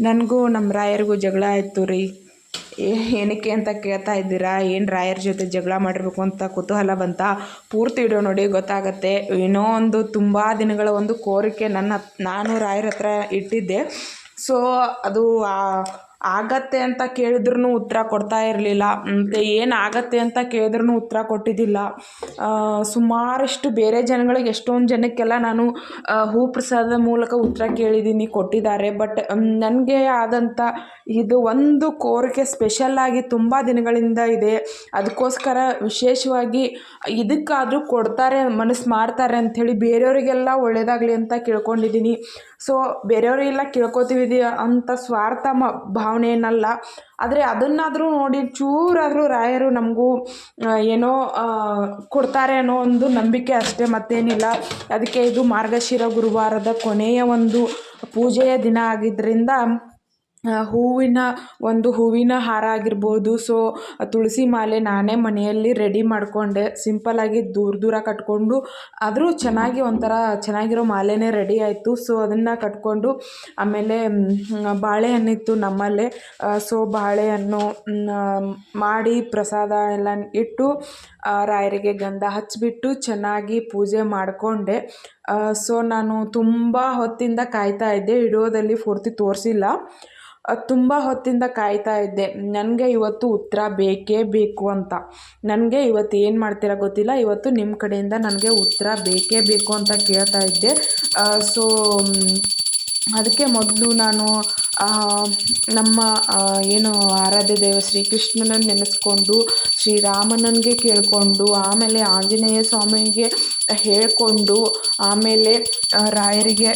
ನನಗೂ ನಮ್ಮ ರಾಯರಿಗೂ ಜಗಳ ಆಯಿತು ರೀ. ಏನಕ್ಕೆ ಅಂತ ಕೇಳ್ತಾ ಇದ್ದೀರಾ? ಏನು ರಾಯರ ಜೊತೆ ಜಗಳ ಮಾಡಿರ್ಬೇಕು ಅಂತ ಕುತೂಹಲ ಬಂತ? ಪೂರ್ತಿ ಇಡೋ ನೋಡಿ ಗೊತ್ತಾಗತ್ತೆ. ಏನೋ ಒಂದು ತುಂಬ ದಿನಗಳ ಒಂದು ಕೋರಿಕೆ ನನ್ನ ನಾನು ರಾಯರ ಹತ್ರ ಇಟ್ಟಿದ್ದೆ. ಸೊ ಅದು ಆ- ಆಗತ್ತೆ ಅಂತ ಕೇಳಿದ್ರು ಉತ್ತರ ಕೊಡ್ತಾ ಇರಲಿಲ್ಲ. ಮತ್ತು ಏನು ಆಗತ್ತೆ ಅಂತ ಕೇಳಿದ್ರು ಉತ್ತರ ಕೊಟ್ಟಿದ್ದಿಲ್ಲ. ಸುಮಾರಷ್ಟು ಬೇರೆ ಜನಗಳಿಗೆ ಎಷ್ಟೊಂದು ಜನಕ್ಕೆಲ್ಲ ನಾನು ಹೂ ಪ್ರಸಾದದ ಮೂಲಕ ಉತ್ತರ ಕೇಳಿದ್ದೀನಿ, ಕೊಟ್ಟಿದ್ದಾರೆ. ಬಟ್ ನನಗೆ ಆದಂಥ ಇದು ಒಂದು ಕೋರಿಕೆ ಸ್ಪೆಷಲ್ಲಾಗಿ ತುಂಬ ದಿನಗಳಿಂದ ಇದೆ. ಅದಕ್ಕೋಸ್ಕರ ವಿಶೇಷವಾಗಿ ಇದಕ್ಕಾದರೂ ಕೊಡ್ತಾರೆ, ಮನಸ್ಸು ಮಾಡ್ತಾರೆ ಅಂಥೇಳಿ ಬೇರೆಯವರಿಗೆಲ್ಲ ಒಳ್ಳೆಯದಾಗಲಿ ಅಂತ ಕೇಳ್ಕೊಂಡಿದ್ದೀನಿ. ಸೊ ಬೇರೆಯವರಿಗೆಲ್ಲ ಕೇಳ್ಕೊತೀವಿ ಅಂತ ಸ್ವಾರ್ಥ ಮ ಭಾವನೆ ಏನಲ್ಲ ಆದರೆ ಅದನ್ನಾದರೂ ನೋಡಿ ಚೂರಾದರೂ ರಾಯರು ನಮಗೂ ಏನೋ ಕೊಡ್ತಾರೆ ಅನ್ನೋ ಒಂದು ನಂಬಿಕೆ ಅಷ್ಟೇ ಮತ್ತೇನಿಲ್ಲ. ಅದಕ್ಕೆ ಇದು ಮಾರ್ಗಶಿರ ಗುರುವಾರದ ಕೊನೆಯ ಒಂದು ಪೂಜೆಯ ದಿನ ಆಗಿದ್ದರಿಂದ ಹೂವಿನ ಒಂದು ಹೂವಿನ ಹಾರ ಆಗಿರ್ಬೋದು. ಸೊ ತುಳಸಿ ಮಾಲೆ ನಾನೇ ಮನೆಯಲ್ಲಿ ರೆಡಿ ಮಾಡಿಕೊಂಡೆ. ಸಿಂಪಲ್ಲಾಗಿ ದೂರ ದೂರ ಕಟ್ಕೊಂಡು, ಆದರೂ ಚೆನ್ನಾಗಿ ಒಂಥರ ಚೆನ್ನಾಗಿರೋ ಮಾಲೆನೇ ರೆಡಿ ಆಯಿತು. ಸೊ ಅದನ್ನು ಕಟ್ಕೊಂಡು, ಆಮೇಲೆ ಬಾಳೆಹಣ್ಣಿತ್ತು ನಮ್ಮಲ್ಲೇ. ಸೊ ಬಾಳೆಹಣ್ಣು ಮಾಡಿ ಪ್ರಸಾದ ಎಲ್ಲ ಇಟ್ಟು ರಾಯರಿಗೆ ಗಂಧ ಹಚ್ಚಿಬಿಟ್ಟು ಚೆನ್ನಾಗಿ ಪೂಜೆ ಮಾಡಿಕೊಂಡೆ. ಸೊ ನಾನು ತುಂಬ ಹೊತ್ತಿಂದ ಕಾಯ್ತಾ ಇದ್ದೆ. ವಿಡಿಯೋದಲ್ಲಿ ಪೂರ್ತಿ ತೋರಿಸಿಲ್ಲ. ತುಂಬ ಹೊತ್ತಿಂದ ಕಾಯ್ತಾ ಇದ್ದೆ. ನನಗೆ ಇವತ್ತು ಉತ್ತರ ಬೇಕೇ ಬೇಕು ಅಂತ. ನನಗೆ ಇವತ್ತು ಏನು ಮಾಡ್ತೀರಾ ಗೊತ್ತಿಲ್ಲ. ಇವತ್ತು ನಿಮ್ಮ ಕಡೆಯಿಂದ ನನಗೆ ಉತ್ತರ ಬೇಕೇ ಬೇಕು ಅಂತ ಕೇಳ್ತಾ ಇದ್ದೆ. ಸೊ, ಅದಕ್ಕೆ ಮೊದಲು ನಾನು ನಮ್ಮ ಏನು ಆರಾಧ್ಯ ದೇವ ಶ್ರೀಕೃಷ್ಣನನ್ನು ನೆನೆಸ್ಕೊಂಡು, ಶ್ರೀರಾಮನನ್ಗೆ ಕೇಳಿಕೊಂಡು, ಆಮೇಲೆ ಆಂಜನೇಯ ಸ್ವಾಮಿಗೆ ಹೇಳಿಕೊಂಡು, ಆಮೇಲೆ ರಾಯರಿಗೆ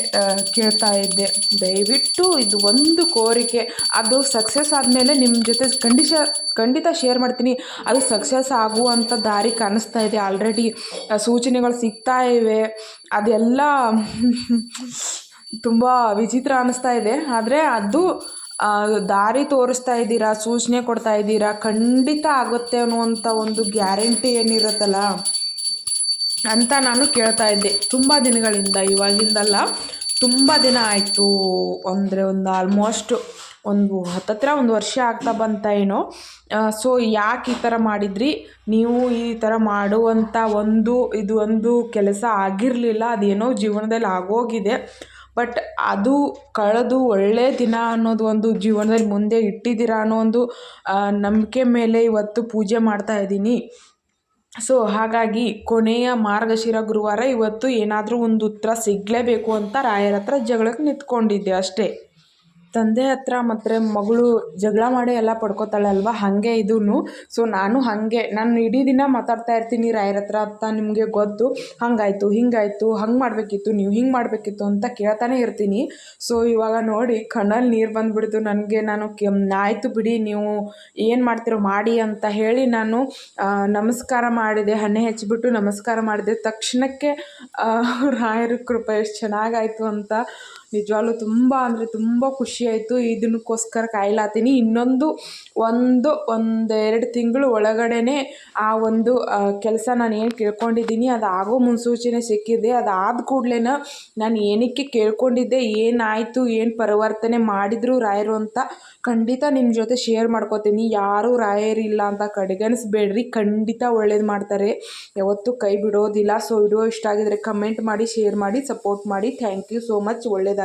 ಕೇಳ್ತಾ ಇದ್ದೆ. ದಯವಿಟ್ಟು ಇದು ಒಂದು ಕೋರಿಕೆ. ಅದು ಸಕ್ಸಸ್ ಆದಮೇಲೆ ನಿಮ್ಮ ಜೊತೆ ಖಂಡಿತ ಖಂಡಿತ ಶೇರ್ ಮಾಡ್ತೀನಿ. ಅದು ಸಕ್ಸಸ್ ಆಗುವಂಥ ದಾರಿ ಕಾಣಿಸ್ತಾ ಇದೆ. ಆಲ್ರೆಡಿ ಸೂಚನೆಗಳು ಸಿಗ್ತಾ ಇವೆ. ಅದೆಲ್ಲ ತುಂಬ ವಿಚಿತ್ರ ಅನ್ನಿಸ್ತಾ ಇದೆ. ಆದರೆ ಅದು ದಾರಿ ತೋರಿಸ್ತಾ ಇದ್ದೀರಾ, ಸೂಚನೆ ಕೊಡ್ತಾ ಇದ್ದೀರಾ, ಖಂಡಿತ ಆಗುತ್ತೆ ಅನ್ನುವಂಥ ಒಂದು ಗ್ಯಾರಂಟಿ ಏನಿರುತ್ತಲ್ಲ ಅಂತ ನಾನು ಕೇಳ್ತಾ ಇದ್ದೆ. ತುಂಬ ದಿನಗಳಿಂದ, ಇವಾಗಿಂದಲ್ಲ ತುಂಬ ದಿನ ಆಯಿತು. ಅಂದರೆ ಒಂದು ಆಲ್ಮೋಸ್ಟ್ ಒಂದು ಹತ್ತತ್ರ ಒಂದು ವರ್ಷ ಆಗ್ತಾ ಬಂತ ಏನೋ. ಸೊ ಯಾಕೆ ಈ ಥರ ಮಾಡಿದ್ರಿ? ನೀವು ಈ ಥರ ಮಾಡುವಂಥ ಒಂದು, ಇದು ಒಂದು ಕೆಲಸ ಆಗಿರಲಿಲ್ಲ, ಅದೇನೋ ಜೀವನದಲ್ಲಿ ಆಗೋಗಿದೆ. ಬಟ್ ಅದು ಕಳೆದು ಒಳ್ಳೆಯ ದಿನ ಅನ್ನೋದು ಒಂದು ಜೀವನದಲ್ಲಿ ಮುಂದೆ ಇಟ್ಟಿದ್ದೀರಾ ಅನ್ನೋ ಒಂದು ನಂಬಿಕೆ ಮೇಲೆ ಇವತ್ತು ಪೂಜೆ ಮಾಡ್ತಾ ಇದ್ದೀನಿ. ಸೊ ಹಾಗಾಗಿ ಕೊನೆಯ ಮಾರ್ಗಶಿರ ಗುರುವಾರ ಇವತ್ತು ಏನಾದರೂ ಒಂದು ಉತ್ತರ ಸಿಗಲೇಬೇಕು ಅಂತ ರಾಯರ ಹತ್ರ ಜಗಳಕ್ಕೆ ನಿಂತ್ಕೊಂಡಿದ್ದೆ ಅಷ್ಟೇ. ತಂದೆ ಹತ್ರ ಮತ್ತು ಮಗಳು ಜಗಳ ಮಾಡಿ ಎಲ್ಲ ಪಡ್ಕೋತಾಳೆ ಅಲ್ವಾ? ಹಾಗೆ ಇದೂ ಸೊ ನಾನು ಹಾಗೆ. ನಾನು ಇಡೀ ದಿನ ಮಾತಾಡ್ತಾ ಇರ್ತೀನಿ ರಾಯರ ಹತ್ರ ಅಂತ ನಿಮಗೆ ಗೊತ್ತು. ಹಂಗಾಯಿತು, ಹಿಂಗಾಯಿತು, ಹಂಗೆ ಮಾಡಬೇಕಿತ್ತು, ನೀವು ಹಿಂಗೆ ಮಾಡಬೇಕಿತ್ತು ಅಂತ ಕೇಳ್ತಾನೆ ಇರ್ತೀನಿ. ಸೊ ಇವಾಗ ನೋಡಿ, ಕಣ್ಣಲ್ಲಿ ನೀರು ಬಂದುಬಿಡ್ತು ನನಗೆ. ನಾನು ಕೆ ಆಯಿತು ಬಿಡಿ, ನೀವು ಏನು ಮಾಡ್ತೀರೋ ಮಾಡಿ ಅಂತ ಹೇಳಿ ನಾನು ನಮಸ್ಕಾರ ಮಾಡಿದೆ ಹಣ್ಣೆ ಹೆಚ್ಚಿಬಿಟ್ಟು ನಮಸ್ಕಾರ ಮಾಡಿದೆ. ತಕ್ಷಣಕ್ಕೆ ರಾಯರ ಕೃಪೆ ಎಷ್ಟು ಚೆನ್ನಾಗಾಯಿತು ಅಂತ ನಿಜವಾಗ್ಲೂ ತುಂಬ ಅಂದರೆ ತುಂಬ ಖುಷಿಯಾಯಿತು ಇದಕ್ಕೋಸ್ಕರ ಕಾಯ್ಲಾತೀನಿ. ಇನ್ನೊಂದು ಒಂದು, ಒಂದೆರಡು ತಿಂಗಳು ಒಳಗಡೆನೇ ಆ ಒಂದು ಕೆಲಸ ನಾನು ಏನು ಕೇಳ್ಕೊಂಡಿದ್ದೀನಿ ಅದು ಆಗೋ ಮುನ್ಸೂಚನೆ ಸಿಕ್ಕಿದೆ. ಅದಾದ ಕೂಡಲೇ ನಾನು ಏನಕ್ಕೆ ಕೇಳ್ಕೊಂಡಿದ್ದೆ, ಏನಾಯಿತು, ಏನು ಪರಿವರ್ತನೆ ಮಾಡಿದ್ರು ರಾಯರು ಅಂತ ಖಂಡಿತ ನಿಮ್ಮ ಜೊತೆ ಶೇರ್ ಮಾಡ್ಕೋತೀನಿ. ಯಾರೂ ರಾಯರಿಲ್ಲ ಅಂತ ಕಡೆಗಣಿಸ್ಬೇಡ್ರಿ. ಖಂಡಿತ ಒಳ್ಳೇದು ಮಾಡ್ತಾರೆ. ಯಾವತ್ತೂ ಕೈ ಬಿಡೋದಿಲ್ಲ. ಸೊ, ವಿಡಿಯೋ ಇಷ್ಟ ಆಗಿದ್ರೆ ಕಮೆಂಟ್ ಮಾಡಿ, ಶೇರ್ ಮಾಡಿ, ಸಪೋರ್ಟ್ ಮಾಡಿ. Thank you so much. ಒಳ್ಳೆಯದಾಗಿ